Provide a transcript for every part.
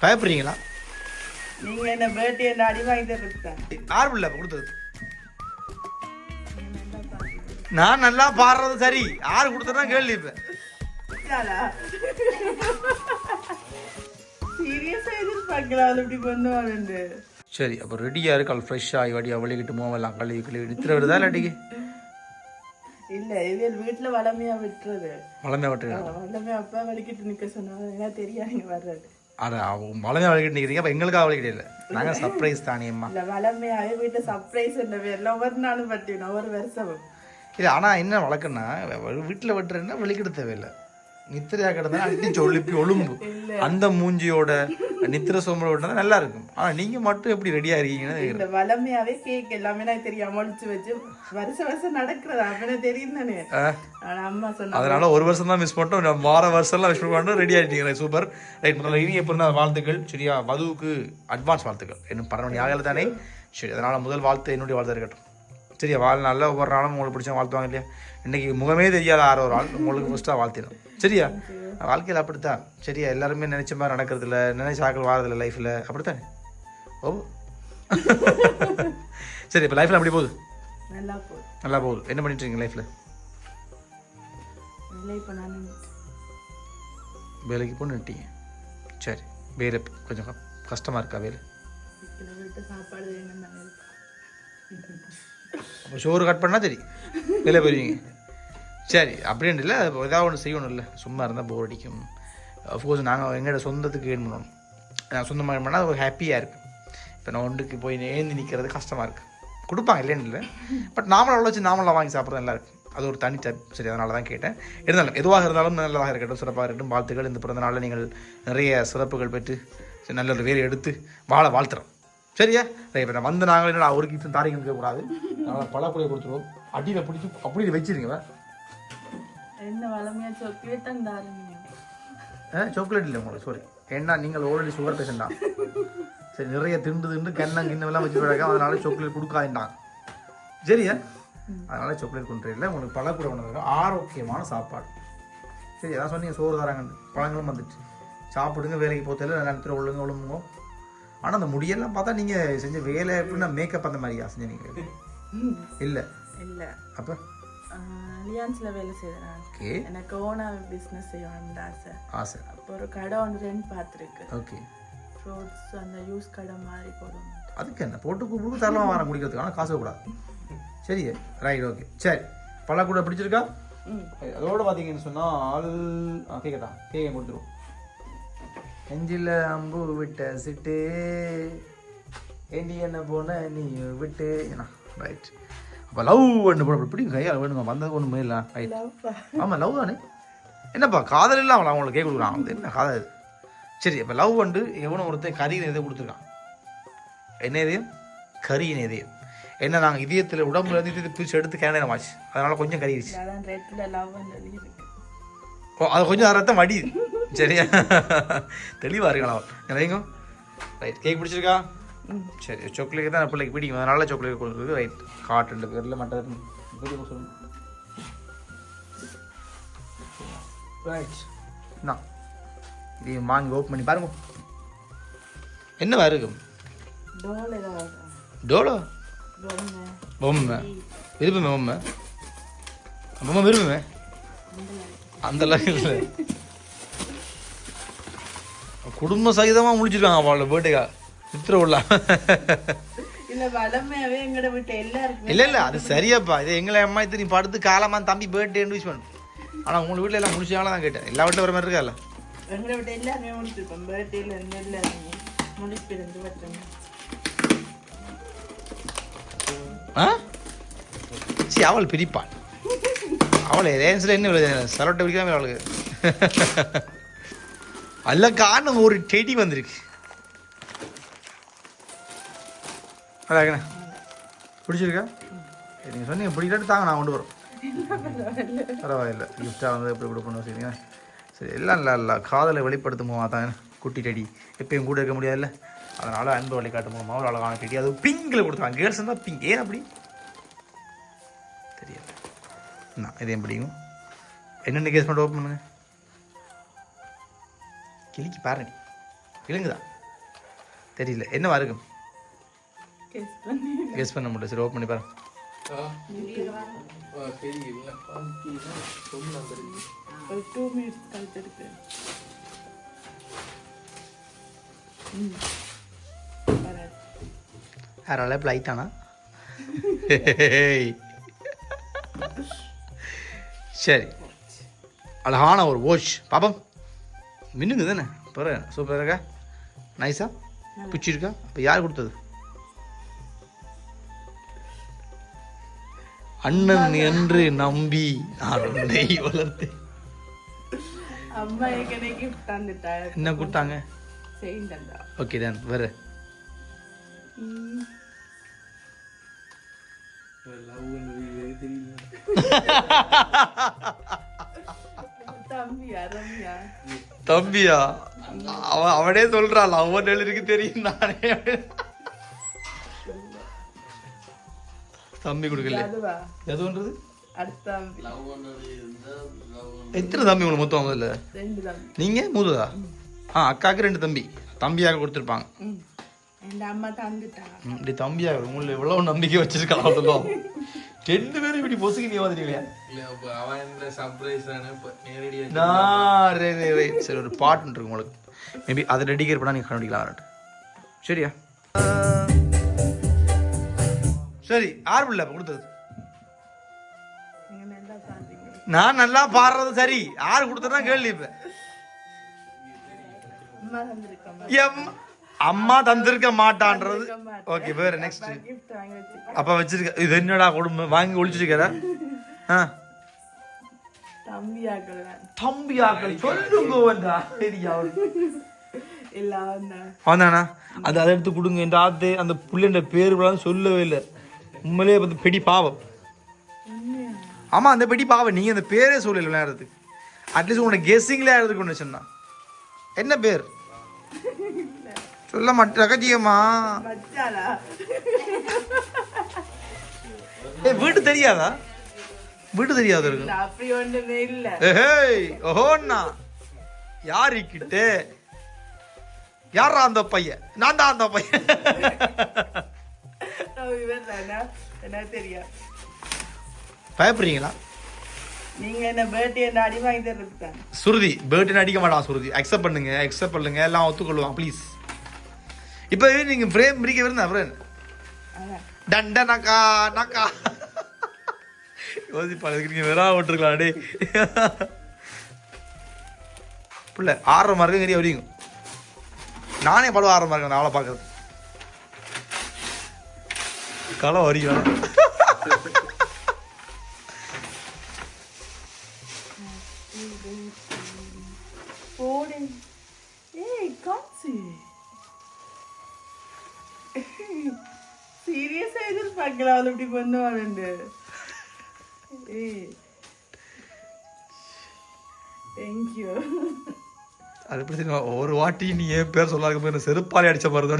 பயப்படுறீங்களா? நீங்க என்ன பேர்ட்டி என்ன அடி வாங்கி தருதான் யார் பிள்ளை கொடுத்தது. நான் நல்லா பாடுறது சரி. யார் கொடுத்தா கேள்வி இப்ப. சீரியஸா எதிர்பார்க்கலாம் அது இப்படி பண்ணுவாங்க சரி அப்போ ரெடியாக இருக்கு அவள் ஃப்ரெஷ் ஆகி வடி அவளிக்கிட்டு மோவெல்லாம் கழுவி கழுவி நித்திர வருதா இல்லாட்டிக்கு? இல்ல இது வீட்டுல வளமையா விட்டுறது. வளமே விட்டு வளமையா அப்பா வலிக்கிட்டு நிக்க சொன்னாங்க தெரியாதுங்க வர்றது. அட அவங்க வளமே வலிக்கிட்டு நிற்கிறீங்க அப்போ எங்களுக்கு அவளிக்கிட்டே இல்லை நாங்கள் சர்ப்ரைஸ் தானே அம்மா. இல்ல வளமையாவே வீட்டுல சர்ப்ரைஸ் இல்ல வேற ஒவ்வொரு நாளும் பட்டினோம் ஒவ்வொரு வருஷமும். இல்லை ஆனால் என்ன வழக்கம்னா வீட்டில் வெட்டுறேன்னா வெளிக்கிட தேவையில்லை. நித்திரையாக கிடந்தா அடிச்சு ஒழுப்பி ஒழும்பு. அந்த மூஞ்சியோட நித்திர சோம்பல விட்டா நல்லா இருக்கும் ஆனால் நீங்கள் மட்டும் எப்படி ரெடியாக இருக்கீங்கன்னு. இந்த வளமையாவே கேக் எல்லாமே எனக்கு தெரியாம ஒழிச்சு வச்சு வருஷம் வருஷம் நடக்கிறதா. அப்ப தெரியும் தானே ஆனா அம்மா சொன்னா அதனால ஒரு வருஷம் தான் மிஸ் பண்ணிட்டோம். வார வருஷம்லாம் மிஸ் பண்ணிட்டோம். ரெடி ஆகிட்டீங்க சூப்பர் ரைட் முதல்ல இனி எப்போ இருந்தால் வாழ்த்துக்கள். சரியா வதுவுக்கு அட்வான்ஸ் வாழ்த்துக்கள். இன்னும் பன்னெண்டு மணி ஆகல தானே? சரி அதனால் முதல் வாழ்த்து என்னுடைய வாழ்த்து இருக்கட்டும். சரியா வாழ்நாளில் ஒவ்வொரு நாளும் உங்களுக்கு பிடிச்ச வாழ்த்துவாங்க இல்லையா? இன்னைக்கு முகமே தெரியாத ஆறு ஒரு ஆள். உங்களுக்கு ஃபஸ்ட்டாக வாழ்த்திடும் சரியா? வாழ்க்கையில் அப்படித்தான். சரியா? எல்லாருமே நினைச்ச மாதிரி நடக்கிறதில்ல. நினைச்ச ஆக்கள் வாரதில்ல லைஃப்பில் அப்படித்தானே? ஓ. சரி இப்போ லைஃப்பில் அப்படி போகுது? நல்லா போகுது. நல்லா போகுது. என்ன பண்ணிட்டு இருக்கீங்க லைஃப்பில் இல்லை வேலைக்கு போய் நிட்டீங்க சரி வேலை கொஞ்சம் க- கஷ்டமா இருக்கா வேலை? சோறு கட் பண்ணால் சரி. வேலை போயிருவீங்க. சரி அப்படின்னு இல்லை. ஏதாவது ஒன்று செய்யணும் இல்லை. சும்மா இருந்தால் போர் அடிக்கும். அஃப்கோர்ஸ் நாங்கள் எங்களோட சொந்தத்துக்கு ஏன் பண்ணணும். நான் சொந்தமாக பண்ணால் அது ஒரு ஹாப்பியாக இருக்கும். இப்போ நான் ஒன்றுக்கு போய் எழுந்து நிற்கிறது கஷ்டமாக இருக்குது கொடுப்பாங்க இல்லைன்னு இல்லை. பட் நாமளாக வச்சு நாமளாக வாங்கி சாப்பிட்றது நல்லா அது ஒரு தனி சரி அதனால தான் கேட்டேன். இருந்தாலும் எதுவாக இருந்தாலும் நல்லதாக இருக்கட்டும் சிறப்பாக இருக்கட்டும். வாழ்த்துக்கள். இந்த பிறந்த நாளில் நீங்கள் நிறைய சிறப்புகள் பெற்று நல்ல ஒரு வேலை எடுத்து வாழ வாழ்த்துறோம். சரியா? இப்போ நான் வந்து நாங்கள் என்னடா ஒரு கிஃப்ட் தாரிங்க இருக்கக்கூடாது அதனால் பழப்பொழியை கொடுத்துருவோம். அடியில் பிடிச்சி அப்படியே வச்சிருங்க. என்ன வளமையா சாக்லேட் இல்லை உங்களுக்கு சாரி ஏன்னா நீங்கள் ஆல்ரெடி சுகர் பேஷண்டா சரி நிறைய திண்டு திண்டு கண்ணம் கிண்ணம் வச்சு போயிருக்க அதனால சாக்லேட் கொடுக்காதுண்டாங்க சரியா? அதனால சாக்லேட் கொண்டு இல்லை உங்களுக்கு பழக்கூட ஒன்று ஆரோக்கியமான சாப்பாடு. சரி அதான் சொன்னீங்க சோறு தராங்கன்னு பழங்களும் வந்துட்டு சாப்பிடுங்க வேலைக்கு போத்தல நிலத்துல ஒழுங்க ஒழுங்குங்க ஆனால் அந்த முடியெல்லாம் பார்த்தா நீங்கள் செஞ்ச வேலை எப்படின்னா மேக்கப் அந்த மாதிரியா செஞ்ச நீங்கள் இல்லை? இல்ல. அப்போ? அலியான்ஸ்ல வேலை செய்யறேன். ஓகே எனக்கு ஓனா பிசினஸ் செய்யணும்னு ஆசை. ஆசை. அப்போ ஒரு கடை ஒன்று ரெண்ட் பார்த்துருக்கு. ஓகே ஃப்ரூட்ஸ் அந்த யூஸ் கடை மாதிரி போடணும். அதுக்கு என்ன? போட்டு கூப்பிட்டு தரலாம் வர முடிக்கிறதுக்கு ஆனால் காசு கூடாது சரி ரைட் ஓகே சரி. பழ கூட பிடிச்சிருக்கா? ம். அதோட பார்த்தீங்கன்னு சொன்னால் கேட்கட்டா கேட்க கொடுத்துருவோம். நெஞ்சில் அம்பு விட்ட சிட்டு. ஏண்டி என்ன போன நீ விட்டு? என்ன ரைட் லவ் ஒன்று போட பிடிக்கும். கையால் வேணுங்க வந்தது ஒன்றுமே இல்லை. ரைட் ஆமாம் லவ் தானே? என்னப்பா காதல் இல்லை அவன் அவங்களுக்கு கேட்க கொடுக்குறான் அது என்ன காதல்? சரி அப்போ லவ் வந்து எவனோ ஒருத்தன் கரியின் இதை கொடுத்துருக்கான். என்ன இதயம்? கரியின் இதயம். என்ன நாங்கள் இதயத்தில் உடம்புல இருந்து இது பிரித்து எடுத்து கேனடம் ஆச்சு. அதனால கொஞ்சம் கறிடுச்சு ஓ அது கொஞ்சம் ரத்தம் வடியுது. சரியா? தெளிவாக இருக்கலாம் நினைங்க ரைட் கேக் பிடிச்சிருக்கா? சரி சாக்லேட் தான் பிள்ளைக்கு பிடிக்கும். அதனால சாக்லேட் கொடுக்குறது ரைட் காட்டு ரெண்டு பேரில் சொல்லுங்க. ரைட் என்ன இதையும் வாங்கி ஓப்பன் பண்ணி பாருங்க. என்ன இருக்கும் டோல் பொம்மை. விருப்பமே பொம்மை? பொம்மை விரும்புமே அந்த இல்லை. குடும்ப சகிதமாக முடிச்சிருக்காங்க அவளோட பேர்டேக்கா சித்திர உள்ள இல்ல இல்லை இல்லை அது சரியாப்பா. இது எங்களை அம்மா திரும்பி படுத்து காலமா தம்பி பேர்டேன்னு விஷ் பண்ணு. ஆனால் உங்கள் வீட்டில் எல்லாம் முடிச்சாங்களா தான் கேட்டேன். எல்லா வீட்டில் வர மாதிரி இருக்கால எங்கட வீட்டு எல்லாருமே முடிச்சிருப்போம் பர்த்டேல இருந்து எல்லாருமே முடிப்பிருந்து வட்டோம் ஆ? சி அவள் பிரிப்பாள் அவளை ரேன்ஸில் என்ன விளையாடு சரோட்டை பிடிக்காம அவளுக்கு. அல்ல காரணம் ஒரு செடி வந்திருக்கு. அதாங்கண்ணா பிடிச்சிருக்கா? நீங்கள் சொன்னீங்க பிடிக்காட்டு தாங்க நான் கொண்டு வரோம். பரவாயில்ல கிஃப்டாக வந்து எப்படி கொடுக்கணும் சரிங்க சரி எல்லாம் இல்லை இல்லை காதலை வெளிப்படுத்தும் போது தான் குட்டி டடி. எப்பயும் கூட இருக்க முடியாதுல்ல? அதனால் அன்பு வழிகாட்டும் மூலமாக ஒரு அழகான டெடி அது பிங்கில் கொடுத்தாங்க கேர்ள்ஸ் இருந்தால் பிங்க் ஏன் அப்படி? தெரியல நான் இதே பிடிக்கும். என்னென்ன கேஸ் மட்டும் ஓப்பன் பண்ணுங்க? கிளிக்கு பாருங்க விழுங்குதா தெரியல. என்னவா இருக்கும்? கெஸ் பண்ண முடியல. சரி ஓப்பன் பண்ணி பாரு. வராது. யாரால லைட்டானா சரி. அழகான ஒரு வாட்ச் பாப்பம். மின்னுங்க தானே? பிற சூப்பராக இருக்கா? நைஸா பிடிச்சிருக்கா? இப்போ யார் கொடுத்தது? அண்ணன் என்று நம்பி நான் உன்னை வளர்த்தேன் அம்மா ஏற்கனவே. என்ன கொடுத்தாங்க செயின் தந்தா. ஓகே தான் ம். தம்பியா தம்பியா அவன் அவனே சொல்றாள் அவன் எழுதிருக்கு தெரியும் நானே தம்பி கொடுக்கல அதுவா எதுன்றது அடுத்த தம்பி. எத்தனை தம்பி உங்களுக்கு மொத்தம் முதல்ல? நீங்க மூததா ஆ அக்காவுக்கு ரெண்டு தம்பி. தம்பியாக கொடுத்துருப்பாங்க? இப்படி தம்பியாக உங்களுக்கு எவ்வளவு நம்பிக்கை வச்சிருக்கலாம் அதெல்லாம் ரெண்டு பேரும் இப்படி பொசுக்கு நீ வந்துட்டீங்களா ரே, ரே, ரே. சரி ஒரு பாட்டு இருக்கு உங்களுக்கு. மேபி அதை டெடிகேட் பண்ணா நீங்க கண்டுபிடிக்கலாம் சரியா? சரி ஆறு பிள்ளை கொடுத்தது. நான் நல்லா பாடுறது சரி. ஆறு கொடுத்தா கேள்வி இப்ப. அம்மா தந்திருக்க மாட்டான்றது. ஓகே வேற நெக்ஸ்ட் அப்பா வச்சிருக்க இது என்னடா கொடுமை? வாங்கி ஒழிச்சிருக்கிற தம்பியாக்கள் சொல்லுங்க வந்தா சரியா அவன். அது அதை எடுத்து கொடுங்க என் ஆத்து அந்த புள்ளைன்ற பேர் சொல்லவே இல்லை. உண்மையிலேயே வந்து பெடி பாவம். ஆமா அந்த பெடி பாவம். நீங்க அந்த பேரே சொல்லல விளையாடுறதுக்கு. அட்லீஸ்ட் உங்களோட ஆடுறதுக்கு ஒன்று சொன்னா. என்ன பேர்? சொல்ல மாட்டேன். ஏ வீட்டு தெரியாதா? வீட்டு தெரியாத இருக்கு? ஓஹோண்ணா யாருக்கிட்ட? யாரா அந்த பையன்? நான் தான் அந்த பையன். என்ன தெரியும் பயப்படுறீங்களா? நீங்க என்ன பேர்த்டே என்ன அடி வாங்கி தர்றதுக்கு தான்? சுருதி பேர்டன் அடிக்க மாட்டான் சுருதி. அக்செப்ட் பண்ணுங்க அக்செப்ட் பண்ணுங்க எல்லாம் ஒத்துக்கொள்வான் ப்ளீஸ் இப்போ நீங்க ஃப்ரேம் பிரிக்க விருந்தா ஃப்ரெண்ட் டண்ட நக்கா நக்கா. யோசிப்பாள் நீங்க வெறா விட்டுருக்கலாம் டே பிள்ளை ஆறரை மார்க்கு கறி வரையும் நானே படம் ஆறரை மார்க்கு அவளை பார்க்கறது களை காட்சி. சீரியஸா எதிர்பார்க்கல அவள் இப்படி பண்ணுவாளுண்டு தேங்க்யூ அது எப்படி தெரியுமா? ஒரு வாட்டி நீ என் பேர் சொல்லாத செருப்பாலே அடிச்ச மாதிரி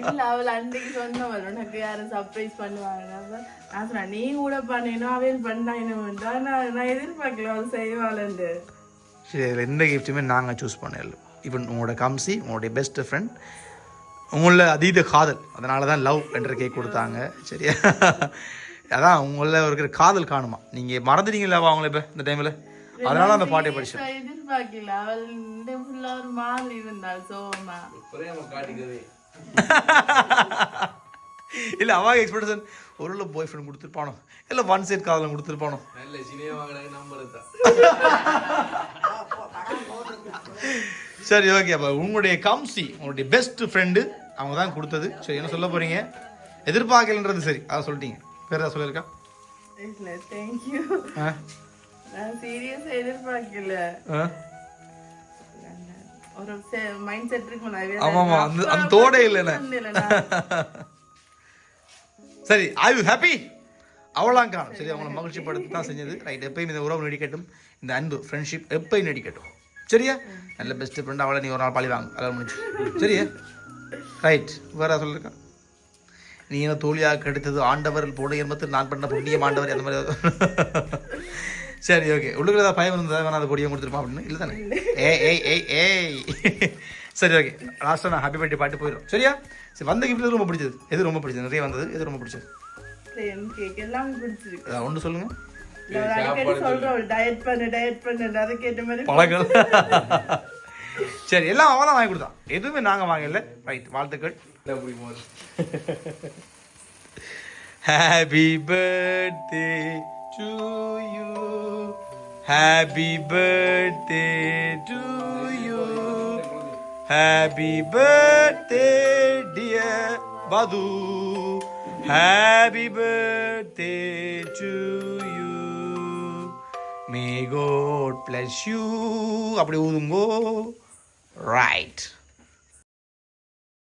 இல்ல அவள் அன்றைக்கு சொன்னவள் உனக்கு யாரும் சர்ப்ரைஸ் பண்ணுவாங்க? நான் சொன்னேன் நீ கூட பண்ணினோம் அவள் பண்ணாயினும் நான் நான் எதிர்பார்க்கல அவள் செய்வாளுண்டு சரி இதில் எந்த கிஃப்ட்டுமே நாங்கள் சூஸ் பண்ணல. ஈவன் உங்களோட கம்சி உங்களுடைய பெஸ்ட் ஃப்ரெண்ட் உங்கள அதீத காதல். அதனால தான் லவ் என்ற கேக் கொடுத்தாங்க. சரியா? அதான் உங்கள இருக்கிற காதல் காணுமா? நீங்கள் மறந்துட்டீங்களா அவங்கள இப்போ இந்த டைமில் அதனால அந்த பாட்டை படிச்சேன் நான் எதிர்பார்க்கல. அவள் ஒரு மாதிரி இருந்தாள் சோமா. இல்லை அவ எக்ஸ்பெக்டேஷன் ஒரு பாய் ஃப்ரெண்ட் கொடுத்துருப்பானோ? இல்லை ஒன் சைட் காதலம் கொடுத்துருப்பானோ? சரி ஓகே அப்போ உங்களுடைய கம்சி உங்களுடைய பெஸ்ட் ஃப்ரெண்டு அவங்க தான் கொடுத்தது. சரி என்ன சொல்ல போறீங்க? எதிர்பார்க்கலன்றது சரி அதான் சொல்லிட்டீங்க. வேறு ஏதாவது சொல்லியிருக்கா? இல்ல தேங்க்யூ நான் சீரியஸா எதிர்பார்க்கல. ஆ? ஒரு மைண்ட் செட் இருக்கும் நிறைய ஆமா, ஆமா. அந்த- அந்த தோடே இல்லைண்ணே. சரி ஐ யூ ஹாப்பி அவ்வளோதான் காணும் சரி அவங்கள மகிழ்ச்சி படுத்தி தான் செஞ்சது. ரைட் எப்பயும் இந்த உறவு நடிக்கட்டும். இந்த அன்பு ஃப்ரெண்ட்ஷிப் எப்பயும் நடிக்கட்டும். சரியா? நல்ல பெஸ்ட் ஃப்ரெண்ட் அவளை நீ ஒரு நாள் பழி வாங்க. அதான் முடிஞ்சு. சரியா? ரைட் வேற சொல்லிருக்கா? நீ என்ன தோழியாக கெடுத்தது ஆண்டவர் போட எண்பத்து நான் பண்ண புண்ணியம் ஆண்டவர் அந்த மாதிரி. சரி ஓகே உள்ளுக்குள்ள ஏதாவது பயம் இருந்தால் வேணா அந்த பொடியை கொடுத்துருப்பான் அப்படின்னு? இல்லை தானே? ஏய் ஏய் ஏய் ஏய். சரி ஓகே லாஸ்ட்டாக நான் ஹாப்பி பர்த்டே பாட்டு போயிடும் சரியா? சரி வந்த கிஃப்ட் ரொம்ப பிடிச்சது. எது ரொம்ப பிடிச்சது? நிறைய வந்தது. எது ரொம்ப பிடிச்சது? ஒன்று சொல்லுங்க. பழங்கள் சரி எல்லாம் அவன் தான் வாங்கி கொடுத்தான் எதுவுமே நாங்கள் வாங்கல. ரைட் வாழ்த்துக்கள். Happy birthday to you happy birthday to you happy birthday dear Madhu happy birthday to you may God bless you அப்படி ஊதுங்கோ ரைட்